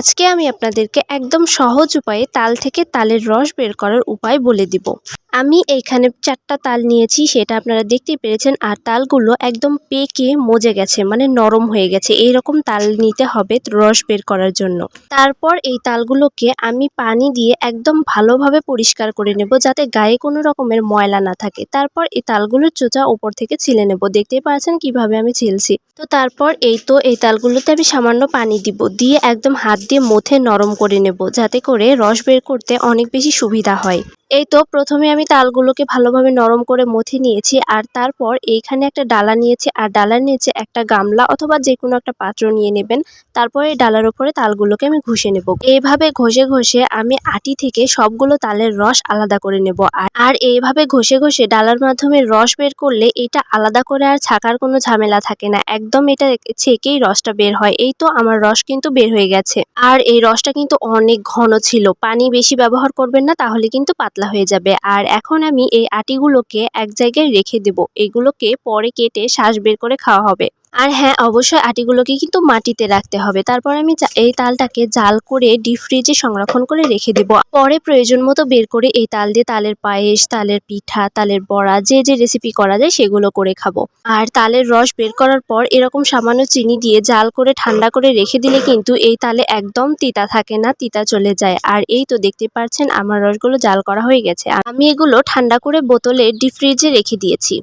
আজকে আমি আপনাদেরকে একদম সহজ উপায়ে তাল থেকে তালের রস বের করার উপায় বলে দিব। আমি এইখানে চারটা তাল নিয়েছি, সেটা আপনারা দেখতেই পেরেছেন। আর তালগুলো একদম পেকে মজে গেছে মানে নরম হয়ে গেছে। এই রকম তাল নিতে হবে রস বের করার জন্য। তারপর এই তালগুলোকে আমি পানি দিয়ে একদম ভালোভাবে পরিষ্কার করে নেব, যাতে গায়ে কোনো রকমের ময়লা না থাকে। তারপর এই তালগুলোর চোচা ওপর থেকে ছিলে নেব। দেখতেই পাচ্ছেন কীভাবে আমি ছিলছি। তো তারপর এই তো এই তালগুলোতে আমি সামান্য পানি দিব, দিয়ে একদম হাত দিয়ে মথে নরম করে নেব, যাতে করে রস বের করতে অনেক বেশি সুবিধা হয়। এই তো প্রথমে আমি তালগুলোকে ভালোভাবে নরম করে মথে নিয়েছি আর তারপর এইখানে একটা ডালা নিয়েছি আর ডালার নিচে একটা গামলা অথবা যে কোনো একটা পাত্র নিয়ে নেবেন। তারপর এই ডালার উপরে তালগুলোকে আমি ঘষে নেব। এইভাবে ঘষে ঘষে আমি আটি থেকে সবগুলো তালের রস আলাদা করে নেব। আর এইভাবে ঘষে ঘষে ডালার মাধ্যমে রস বের করলে এটা আলাদা করে আর ছাকার কোনো ঝামেলা থাকে না। একদম এটা ছেকেই রসটা বের হয়। এই তো আমার রস কিন্তু বের হয়ে গেছে। আর এই রসটা কিন্তু অনেক ঘন ছিল। পানি বেশি ব্যবহার করবেন না, তাহলে কিন্তু পাতলা হয়ে যাবে। আর এখন আমি এই আটিগুলোকে এক জায়গায় রেখে দেব। এগুলোকে পরে কেটে শ্বাস বের করে খাওয়া হবে। আর হ্যাঁ অবশ্যই আটিগুলোকে কিন্তু মাটিতে রাখতে হবে। তারপর আমি এই তালটাকে জাল করে ডিপ ফ্রিজে সংরক্ষণ করে রেখে দেব। পরে প্রয়োজন মতো বের করে এই তাল দিয়ে তালের পায়েস, তালের পিঠা, তালের বড়া, যে যে রেসিপি করা যায় সেগুলো করে খাব। আর তালের রস বের করার পর এরকম সামান্য চিনি দিয়ে জাল করে ঠান্ডা করে রেখে দিলে কিন্তু এই তালে একদম তিতা থাকে না, তিতা চলে যায়। আর এই তো দেখতে পাচ্ছেন, আমার রসগুলো জাল করা হয়ে গেছে। আমি এগুলো ঠান্ডা করে বোতলে ডিপ ফ্রিজে রেখে দিয়েছি।